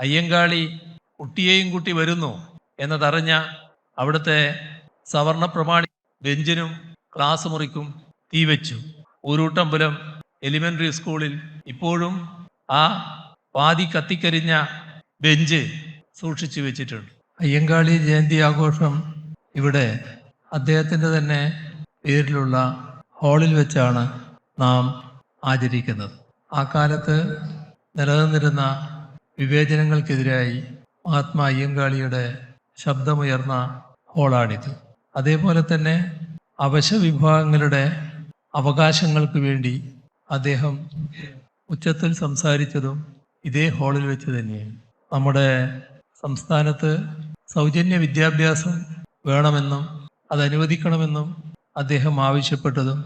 അയ്യങ്കാളി കുട്ടിയെയും കൂട്ടി വരുന്നു എന്നതറിഞ്ഞ അവിടുത്തെ സവർണ പ്രമാണി ബെഞ്ചിനും ക്ലാസ് മുറിക്കും തീവച്ചു ഊരൂട്ടമ്പലം എലിമെന്ററി സ്കൂളിൽ ഇപ്പോഴും ആ പാതി കത്തിക്കരിഞ്ഞ ബെഞ്ച് സൂക്ഷിച്ചു വെച്ചിട്ടുണ്ട്. അയ്യങ്കാളി ജയന്തി ആഘോഷം ഇവിടെ അദ്ദേഹത്തിന്റെ തന്നെ പേരിലുള്ള ഹാളിൽ വെച്ചാണ് നാം ആചരിക്കുന്നത്. ആ കാലത്ത് നിലനിന്നിരുന്ന വിവേചനങ്ങൾക്കെതിരായി മഹാത്മാ അയ്യങ്കാളിയുടെ ശബ്ദമുയർന്ന ഹോളാണിത് അതേപോലെ തന്നെ അവശ വിഭാഗങ്ങളുടെ അവകാശങ്ങൾക്ക് വേണ്ടി അദ്ദേഹം ഉച്ചത്തിൽ സംസാരിച്ചതും ഇതേ ഹാളിൽ വെച്ച് തന്നെയാണ്. നമ്മുടെ സംസ്ഥാനത്ത് സൗജന്യ വിദ്യാഭ്യാസം വേണമെന്നും അത് അനുവദിക്കണമെന്നും അദ്ദേഹം ആവശ്യപ്പെട്ടതും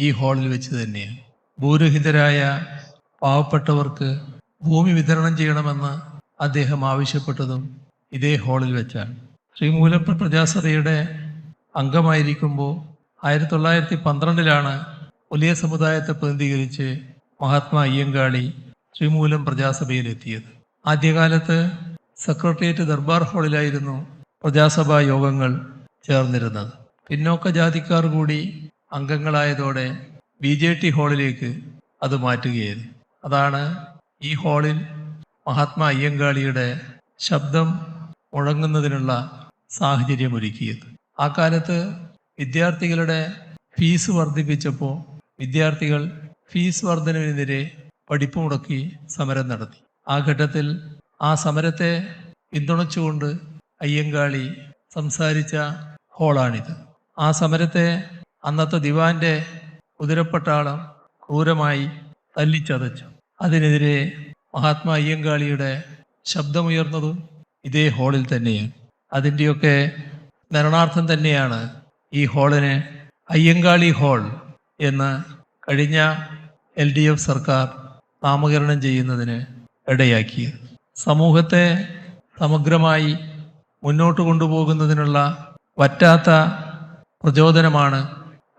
ഈ ഹാളിൽ വെച്ച് തന്നെയാണ്. ഭൂരഹിതരായ പാവപ്പെട്ടവർക്ക് ഭൂമി വിതരണം ചെയ്യണമെന്ന് അദ്ദേഹം ആവശ്യപ്പെട്ടതും ഇതേ ഹാളിൽ വെച്ചാണ്. ശ്രീ മൂലപ്പ പ്രജാസഭയുടെ അംഗമായിരിക്കുമ്പോൾ ആയിരത്തി തൊള്ളായിരത്തി പന്ത്രണ്ടിലാണ് വലിയ സമുദായത്തെ പ്രതിനിധീകരിച്ച് മഹാത്മാ അയ്യങ്കാളി ശ്രീമൂലം പ്രജാസഭയിലെത്തിയത്. ആദ്യകാലത്ത് സെക്രട്ടേറിയറ്റ് ദർബാർ ഹാളിലായിരുന്നു പ്രജാസഭാ യോഗങ്ങൾ ചേർന്നിരുന്നത്. പിന്നോക്ക ജാതിക്കാർ കൂടി അംഗങ്ങളായതോടെ ബി ജെ ടി ഹാളിലേക്ക് അത് മാറ്റുകയായിരുന്നു. അതാണ് ഈ ഹാളിൽ മഹാത്മാ അയ്യങ്കാളിയുടെ ശബ്ദം മുഴങ്ങുന്നതിനുള്ള സാഹചര്യം ഒരുക്കിയത് ആ കാലത്ത് വിദ്യാർത്ഥികളുടെ ഫീസ് വർദ്ധിപ്പിച്ചപ്പോൾ വിദ്യാർത്ഥികൾ ഫീസ് വർധനവിനെതിരെ പഠിപ്പ് മുടക്കി സമരം നടത്തി. ആ ഘട്ടത്തിൽ ആ സമരത്തെ പിന്തുണച്ചുകൊണ്ട് അയ്യങ്കാളി സംസാരിച്ച ഹോളാണിത്. ആ സമരത്തെ അന്നത്തെ ദിവാന്റെ കുതിരപ്പട്ടാളം ക്രൂരമായി തല്ലിച്ചതച്ചു. അതിനെതിരെ മഹാത്മാ അയ്യങ്കാളിയുടെ ശബ്ദമുയർന്നതും ഇതേ ഹാളിൽ തന്നെയാണ്. അതിന്റെയൊക്കെ സ്മരണാർത്ഥം തന്നെയാണ് ഈ ഹാളിന് അയ്യങ്കാളി ഹാൾ എന്ന് കഴിഞ്ഞ എൽ ഡി എഫ് സർക്കാർ നാമകരണം ചെയ്യുന്നതിന് ഇടയാക്കിയത്. സമൂഹത്തെ സമഗ്രമായി മുന്നോട്ട് കൊണ്ടുപോകുന്നതിനുള്ള പറ്റാത്ത പ്രചോദനമാണ്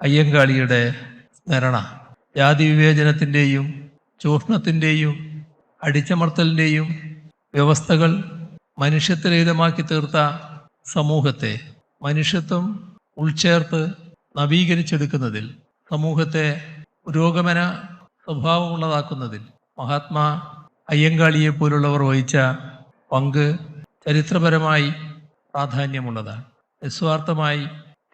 അയ്യങ്കാളിയുടെ സ്മരണ. ജാതി വിവേചനത്തിന്റെയും ചൂഷണത്തിന്റെയും അടിച്ചമർത്തലിന്റെയും വ്യവസ്ഥകൾ മനുഷ്യത്വരഹിതമാക്കി തീർത്ത സമൂഹത്തെ മനുഷ്യത്വം ഉൾച്ചേർത്ത് നവീകരിച്ചെടുക്കുന്നതിൽ സമൂഹത്തെ പുരോഗമന സ്വഭാവമുള്ളതാക്കുന്നതിൽ മഹാത്മാ അയ്യങ്കാളിയെ പോലുള്ളവർ വഹിച്ച പങ്ക് ചരിത്രപരമായി പ്രാധാന്യമുള്ളതാണ്. നിസ്വാർത്ഥമായി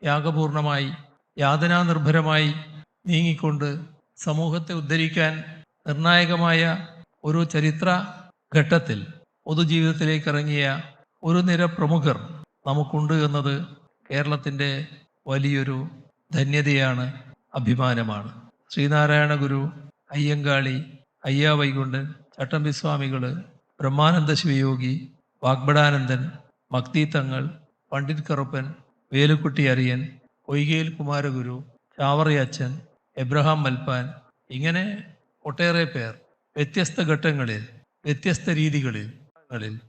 ത്യാഗപൂർണമായി യാതനാനിർഭരമായി നീങ്ങിക്കൊണ്ട് സമൂഹത്തെ ഉദ്ധരിക്കാൻ നിർണായകമായ ഒരു ചരിത്ര ഘട്ടത്തിൽ പൊതുജീവിതത്തിലേക്ക് ഇറങ്ങിയ ഒരു നിര പ്രമുഖർ നമുക്കുണ്ട് എന്നത് കേരളത്തിന്റെ വലിയൊരു ധന്യതയാണ് അഭിമാനമാണ്. ശ്രീനാരായണ ഗുരു അയ്യങ്കാളി അയ്യാ വൈകുണ്ഠൻ ചട്ടമ്പി ബ്രഹ്മാനന്ദ ശിവയോഗി വാഗ്ബടാനന്ദൻ മക്തി തങ്ങൾ പണ്ഡിറ്റ് കറുപ്പൻ വേലുക്കുട്ടി അരിയൻ പൊയ്കയിൽ കുമാരഗുരു ചാവറയച്ചൻ എബ്രഹാം മൽപ്പാൻ ഇങ്ങനെ ഒട്ടേറെ പേർ വ്യത്യസ്ത ഘട്ടങ്ങളിൽ വ്യത്യസ്ത രീതികളിൽ ങ്ങളിൽ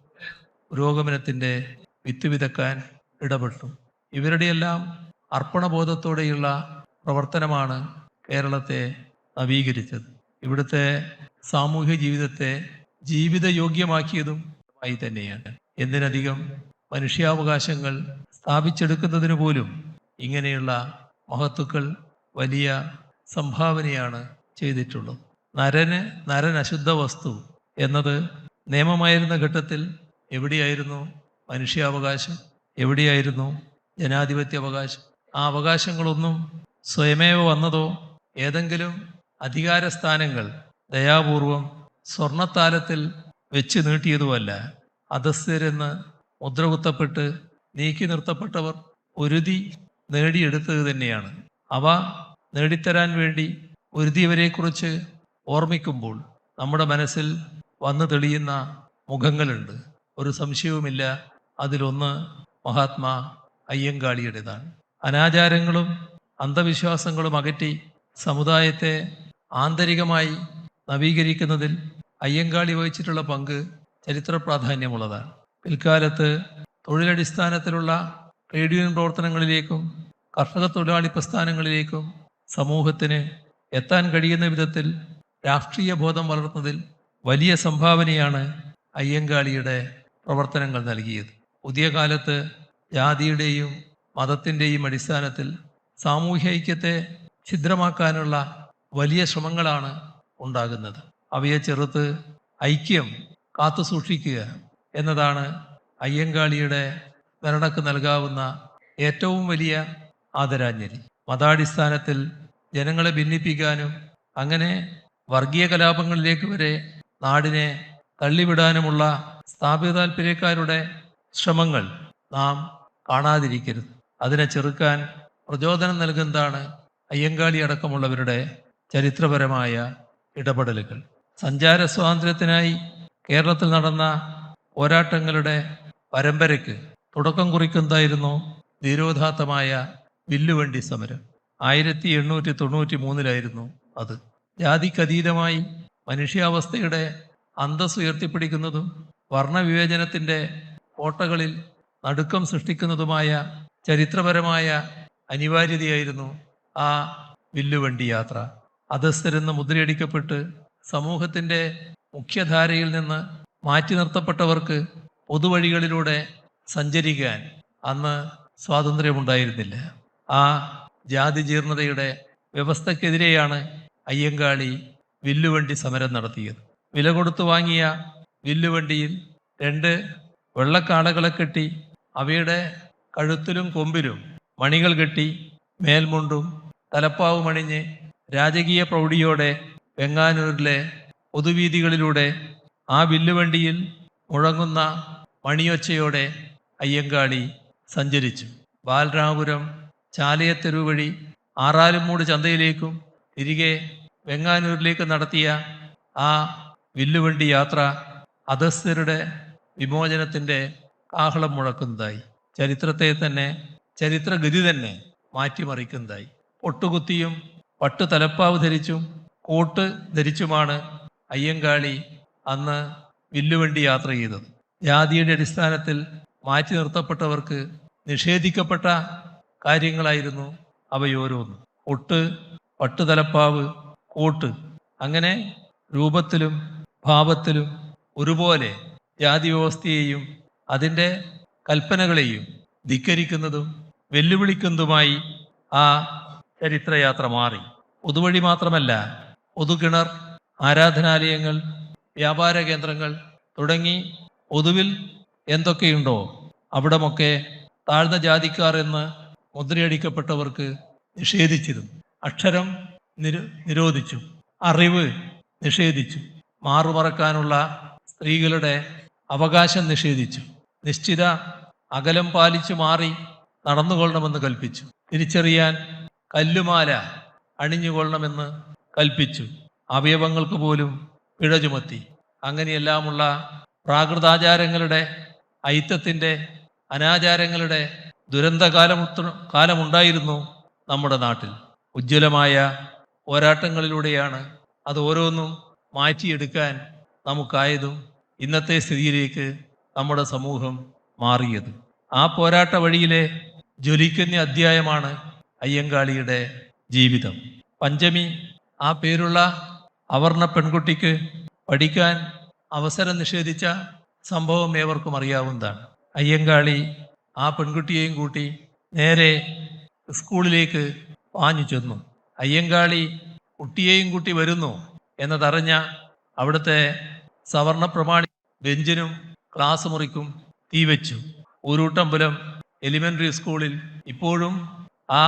പുരോഗമനത്തിന്റെ വിത്ത് വിതക്കാൻ ഇടപെട്ടു. ഇവരുടെയെല്ലാം അർപ്പണബോധത്തോടെയുള്ള പ്രവർത്തനമാണ് കേരളത്തെ നവീകരിച്ചത്. ഇവിടുത്തെ സാമൂഹ്യ ജീവിതത്തെ ജീവിതയോഗ്യമാക്കിയതും ആയി തന്നെയാണ്. എന്തിനധികം മനുഷ്യാവകാശങ്ങൾ സ്ഥാപിച്ചെടുക്കുന്നതിന് പോലും ഇങ്ങനെയുള്ള മഹത്തുക്കൾ വലിയ സംഭാവനയാണ് ചെയ്തിട്ടുള്ളത്. നരന് നരൻ അശുദ്ധ വസ്തു എന്നത് നിയമമായിരുന്ന ഘട്ടത്തിൽ എവിടെയായിരുന്നു മനുഷ്യാവകാശം? എവിടെയായിരുന്നു ജനാധിപത്യ അവകാശം ആ അവകാശങ്ങളൊന്നും സ്വയമേവ വന്നതോ? ഏതെങ്കിലും അധികാര സ്ഥാനങ്ങൾ ദയാപൂർവം സ്വർണത്താലത്തിൽ വെച്ച് നീട്ടിയതുമല്ല. അധസ്ഥരെന്ന് മുദ്രകുത്തപ്പെട്ട് നീക്കി നിർത്തപ്പെട്ടവർ ഒരുതി നേടിയെടുത്തത് തന്നെയാണ്. അവ നേടിത്തരാൻ വേണ്ടി ഒരുതിയവരെക്കുറിച്ച് ഓർമ്മിക്കുമ്പോൾ നമ്മുടെ മനസ്സിൽ വന്നു തെളിയുന്ന മുഖങ്ങളുണ്ട്. ഒരു സംശയവുമില്ല. അതിലൊന്ന് മഹാത്മാ അയ്യങ്കാളിയുടേതാണ്. അനാചാരങ്ങളും അന്ധവിശ്വാസങ്ങളും അകറ്റി സമുദായത്തെ ആന്തരികമായി നവീകരിക്കുന്നതിൽ അയ്യങ്കാളി വഹിച്ചിട്ടുള്ള പങ്ക് ചരിത്ര പ്രാധാന്യമുള്ളതാണ്. പിൽക്കാലത്ത് തൊഴിലടിസ്ഥാനത്തിലുള്ള യൂണിയൻ പ്രവർത്തനങ്ങളിലേക്കും കർഷക തൊഴിലാളി പ്രസ്ഥാനങ്ങളിലേക്കും സമൂഹത്തിന് എത്താൻ കഴിയുന്ന വിധത്തിൽ രാഷ്ട്രീയ ബോധം വളർത്തുന്നതിൽ വലിയ സംഭാവനയാണ് അയ്യങ്കാളിയുടെ പ്രവർത്തനങ്ങൾ നൽകിയത്. പുതിയ കാലത്ത് ജാതിയുടെയും മതത്തിന്റെയും അടിസ്ഥാനത്തിൽ സാമൂഹ്യ ഐക്യത്തെ ഛിദ്രമാക്കാനുള്ള വലിയ ശ്രമങ്ങളാണ് ഉണ്ടാകുന്നത്. അവയെ ചെറുത്ത് ഐക്യം കാത്തു സൂക്ഷിക്കുക എന്നതാണ് അയ്യങ്കാളിയുടെ സ്മരണക്ക് നൽകാവുന്ന ഏറ്റവും വലിയ ആദരാഞ്ജലി. മതാടിസ്ഥാനത്തിൽ ജനങ്ങളെ ഭിന്നിപ്പിക്കാനും അങ്ങനെ വർഗീയ കലാപങ്ങളിലേക്ക് വരെ നാടിനെ തള്ളിവിടാനുമുള്ള സ്ഥാപിത താല്പര്യക്കാരുടെ ശ്രമങ്ങൾ നാം കാണാതിരിക്കരുത്. അതിനെ ചെറുക്കാൻ പ്രചോദനം നൽകുന്നതാണ് അയ്യങ്കാളി അടക്കമുള്ളവരുടെ ചരിത്രപരമായ ഇടപെടലുകൾ. സഞ്ചാര സ്വാതന്ത്ര്യത്തിനായി കേരളത്തിൽ നടന്ന പോരാട്ടങ്ങളുടെ പരമ്പരയ്ക്ക് തുടക്കം കുറിക്കുന്നതായിരുന്നു ധീരോദാത്തമായ വില്ലുവണ്ടി സമരം. ആയിരത്തി എണ്ണൂറ്റി തൊണ്ണൂറ്റി മൂന്നിലായിരുന്നു അത്. ജാതിക്കതീതമായി മനുഷ്യാവസ്ഥയുടെ അന്തസ് ഉയർത്തിപ്പിടിക്കുന്നതും വർണവിവേചനത്തിന്റെ കോട്ടകളിൽ നടുക്കം സൃഷ്ടിക്കുന്നതുമായ ചരിത്രപരമായ അനിവാര്യതയായിരുന്നു ആ വില്ലുവണ്ടി യാത്ര. അധസ്ഥരെന്ന് മുദ്രയടിക്കപ്പെട്ട് സമൂഹത്തിന്റെ മുഖ്യധാരയിൽ നിന്ന് മാറ്റി നിർത്തപ്പെട്ടവർക്ക് പൊതുവഴികളിലൂടെ സഞ്ചരിക്കാൻ അന്ന് സ്വാതന്ത്ര്യമുണ്ടായിരുന്നില്ല. ആ ജാതി ജീർണതയുടെ വ്യവസ്ഥക്കെതിരെയാണ് അയ്യങ്കാളി വില്ലുവണ്ടി സമരം നടത്തിയത്. വില കൊടുത്തു വാങ്ങിയ വില്ലുവണ്ടിയിൽ രണ്ട് വെള്ളക്കാളകളെ കെട്ടി അവയുടെ കഴുത്തിലും കൊമ്പിലും മണികൾ കെട്ടി മേൽമുണ്ടും തലപ്പാവും അണിഞ്ഞ് രാജകീയ പ്രൗഢിയോടെ വെങ്ങാനൂരിലെ പൊതുവീതികളിലൂടെ ആ വില്ലുവണ്ടിയിൽ മുഴങ്ങുന്ന മണിയൊച്ചയോടെ അയ്യങ്കാളി സഞ്ചരിച്ചു. ബാലരാമപുരം ചാലയത്തെരുവ് വഴി ആറാലുമൂട് ചന്തയിലേക്കും തിരികെ വെങ്ങാനൂരിലേക്ക് നടത്തിയ ആ വില്ലുവണ്ടി യാത്ര അധസ്ഥരുടെ വിമോചനത്തിന്റെ ആഹ്ളം മുഴക്കുന്നതായി. ചരിത്രത്തെ തന്നെ ചരിത്രഗതി തന്നെ മാറ്റിമറിക്കുന്നതായി. ഒട്ടുകുത്തിയും പട്ടു തലപ്പാവ് ധരിച്ചും കോട്ട് ധരിച്ചുമാണ് അയ്യങ്കാളി അന്ന് വില്ലുവണ്ടി യാത്ര ചെയ്തത്. ജാതിയുടെ അടിസ്ഥാനത്തിൽ മാറ്റി നിർത്തപ്പെട്ടവർക്ക് നിഷേധിക്കപ്പെട്ട കാര്യങ്ങളായിരുന്നു അവയോരോന്നും. ഒട്ട് പട്ടുതലപ്പാവ് കോട്ട്. അങ്ങനെ രൂപത്തിലും ഭാവത്തിലും ഒരുപോലെ ജാതി വ്യവസ്ഥയെയും അതിന്റെ കൽപ്പനകളെയും ധിക്കരിക്കുന്നതും വെല്ലുവിളിക്കുന്നതുമായി ആ ചരിത്രയാത്ര മാറി. പൊതുവഴി മാത്രമല്ല പൊതുകിണർ ആരാധനാലയങ്ങൾ വ്യാപാര കേന്ദ്രങ്ങൾ തുടങ്ങി പൊതുവിൽ എന്തൊക്കെയുണ്ടോ അവിടമൊക്കെ താഴ്ന്ന ജാതിക്കാർ എന്ന് മുദ്രയടിക്കപ്പെട്ടവർക്ക് നിഷേധിച്ചിരുന്നു. അക്ഷരം നിരു നിരോധിച്ചു. അറിവ് നിഷേധിച്ചു. മാറുമറക്കാനുള്ള സ്ത്രീകളുടെ അവകാശം നിഷേധിച്ചു. നിശ്ചിത അകലം പാലിച്ചു മാറി നടന്നുകൊള്ളണമെന്ന് കൽപ്പിച്ചു. തിരിച്ചറിയാൻ കല്ലുമാല അണിഞ്ഞുകൊള്ളണമെന്ന് കൽപ്പിച്ചു. അവയവങ്ങൾക്ക് പോലും പിഴ ചുമത്തി. അങ്ങനെയെല്ലാമുള്ള പ്രാകൃതാചാരങ്ങളുടെ ഐത്തത്തിന്റെ അനാചാരങ്ങളുടെ ദുരന്തകാലം കാലമുണ്ടായിരുന്നു നമ്മുടെ നാട്ടിൽ. ഉജ്ജ്വലമായ പോരാട്ടങ്ങളിലൂടെയാണ് അത് ഓരോന്നും മാറ്റിയെടുക്കാൻ നമുക്കായതും ഇന്നത്തെ സ്ഥിതിയിലേക്ക് നമ്മുടെ സമൂഹം മാറിയത്. ആ പോരാട്ട വഴിയിലെ ജ്വലിക്കുന്ന അധ്യായമാണ് അയ്യങ്കാളിയുടെ ജീവിതം. പഞ്ചമി ആ പേരുള്ള അവർണ പെൺകുട്ടിക്ക് പഠിക്കാൻ അവസരം നിഷേധിച്ച സംഭവം ഏവർക്കും അറിയാവുന്നതാണ്. അയ്യങ്കാളി ആ പെൺകുട്ടിയെയും കൂട്ടി നേരെ സ്കൂളിലേക്ക് പാഞ്ഞു ചെന്നു. അയ്യങ്കാളി കുട്ടിയെയും കൂട്ടി വരുന്നു എന്നതറിഞ്ഞ അവിടുത്തെ സവർണ പ്രമാണി ബെഞ്ചിനും ക്ലാസ് മുറിക്കും തീ വെച്ചു. ഊരൂട്ടമ്പലം എലിമെന്ററി സ്കൂളിൽ ഇപ്പോഴും ആ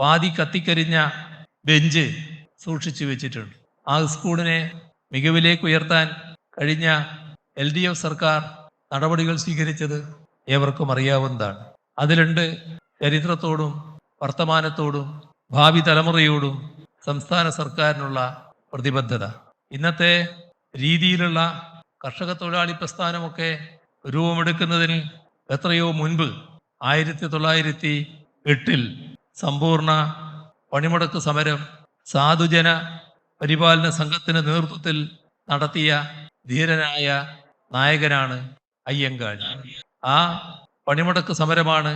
പാതി കത്തിക്കരിഞ്ഞ ബെഞ്ച് സൂക്ഷിച്ചു വെച്ചിട്ടുണ്ട്. ആ സ്കൂളിനെ മികവിലേക്ക് ഉയർത്താൻ കഴിഞ്ഞ എൽ ഡി എഫ് സർക്കാർ നടപടികൾ സ്വീകരിച്ചത് ഏവർക്കും അറിയാവുന്നതാണ്. അതിലുണ്ട് ചരിത്രത്തോടും വർത്തമാനത്തോടും ഭാവി തലമുറയോടും സംസ്ഥാന സർക്കാരിനുള്ള പ്രതിബദ്ധത. ഇന്നത്തെ രീതിയിലുള്ള കർഷക തൊഴിലാളി പ്രസ്ഥാനമൊക്കെ രൂപമെടുക്കുന്നതിന് എത്രയോ മുൻപ് ആയിരത്തി തൊള്ളായിരത്തി എട്ടിൽ സമ്പൂർണ പണിമുടക്ക് സമരം സാധുജന പരിപാലന സംഘത്തിന് നേതൃത്വത്തിൽ നടത്തിയ ധീരനായ നായകനാണ് അയ്യങ്കാളി. ആ പണിമുടക്ക് സമരമാണ്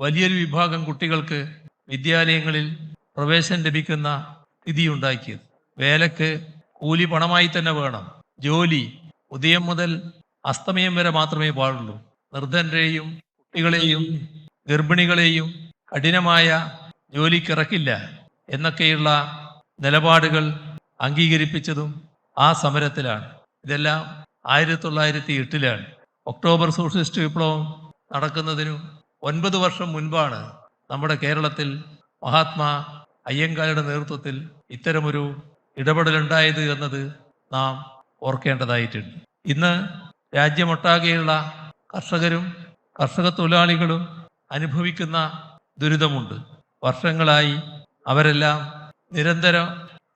വലിയൊരു വിഭാഗം കുട്ടികൾക്ക് വിദ്യാലയങ്ങളിൽ പ്രവേശനം ലഭിക്കുന്ന സ്ഥിതി ഉണ്ടാക്കിയത്. വേലക്ക് കൂലി പണമായി തന്നെ വേണം. ജോലി ഉദയം മുതൽ അസ്തമയം വരെ മാത്രമേ പാടുള്ളൂ. നിർദ്ധനരെയും കുട്ടികളെയും ഗർഭിണികളെയും കഠിനമായ ജോലിക്കിറക്കില്ല എന്നൊക്കെയുള്ള നിലപാടുകൾ അംഗീകരിപ്പിച്ചതും ആ സമരത്തിലാണ്. ഇതെല്ലാം ആയിരത്തി തൊള്ളായിരത്തി എട്ടിലാണ് ഒക്ടോബർ സോഷ്യലിസ്റ്റ് വിപ്ലവം നടക്കുന്നതിനു ഒൻപത് വർഷം മുൻപാണ് നമ്മുടെ കേരളത്തിൽ മഹാത്മാ അയ്യങ്കാരുടെ നേതൃത്വത്തിൽ ഇത്തരമൊരു ഇടപെടലുണ്ടായത് എന്നത് നാം ഓർക്കേണ്ടതായിട്ടുണ്ട്. ഇന്ന് രാജ്യമൊട്ടാകെയുള്ള കർഷകരും കർഷക തൊഴിലാളികളും അനുഭവിക്കുന്ന ദുരിതമുണ്ട്. വർഷങ്ങളായി അവരെല്ലാം നിരന്തര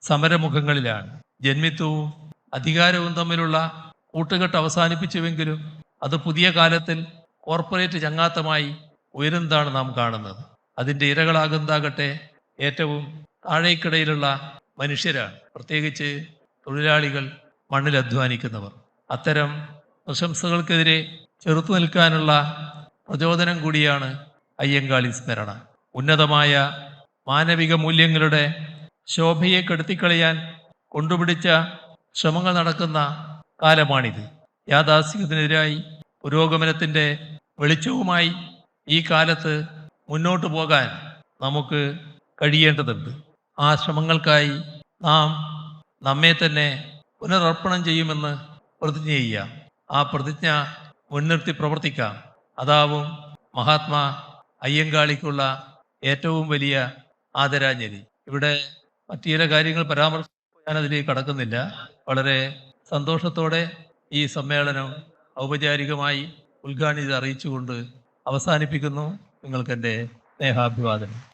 സമരമുഖങ്ങളിലാണ്. ജന്മിത്വവും അധികാരവും തമ്മിലുള്ള കൂട്ടുകെട്ട് അവസാനിപ്പിച്ചുവെങ്കിലും അത് പുതിയ കാലത്തിൽ കോർപ്പറേറ്റ് ചങ്ങാത്തമായി ഉയരുന്നതാണ് നാം കാണുന്നത്. അതിന്റെ ഇരകളാകുന്നതാകട്ടെ ഏറ്റവും താഴേക്കിടയിലുള്ള മനുഷ്യരാണ്. പ്രത്യേകിച്ച് തൊഴിലാളികൾ മണ്ണിൽ അധ്വാനിക്കുന്നവർ. അത്തരം പ്രശംസകൾക്കെതിരെ ചെറുത്തു നിൽക്കാനുള്ള പ്രചോദനം കൂടിയാണ് അയ്യങ്കാളി സ്മരണ. ഉന്നതമായ മാനവിക മൂല്യങ്ങളുടെ ശോഭയെ കെടുത്തിക്കളയാൻ കൊണ്ടുപിടിച്ച ശ്രമങ്ങൾ നടക്കുന്ന കാലമാണിത്. യാഥാസ്ഥികത്തിനെതിരായി പുരോഗമനത്തിന്റെ വെളിച്ചവുമായി ഈ കാലത്ത് മുന്നോട്ട് പോകാൻ നമുക്ക് കഴിയേണ്ടതുണ്ട്. ആ ശ്രമങ്ങൾക്കായി നാം നമ്മെ തന്നെ പുനരർപ്പണം ചെയ്യുമെന്ന് പ്രതിജ്ഞ ചെയ്യാം. ആ പ്രതിജ്ഞ മുൻനിർത്തി പ്രവർത്തിക്കാം. അതാവും മഹാത്മാ അയ്യങ്കാളിക്കുള്ള ഏറ്റവും വലിയ ആദരാഞ്ജലി. ഇവിടെ മറ്റു ചില കാര്യങ്ങൾ പരാമർശിക്കാൻ ഞാൻ അതിലേക്ക് കടക്കുന്നില്ല. വളരെ സന്തോഷത്തോടെ ഈ സമ്മേളനം ഔപചാരികമായി ഉദ്ഘാടനം അറിയിച്ചുകൊണ്ട് അവസാനിപ്പിക്കുന്നു. നിങ്ങൾക്ക് എന്റെ സ്നേഹാഭിവാദനം.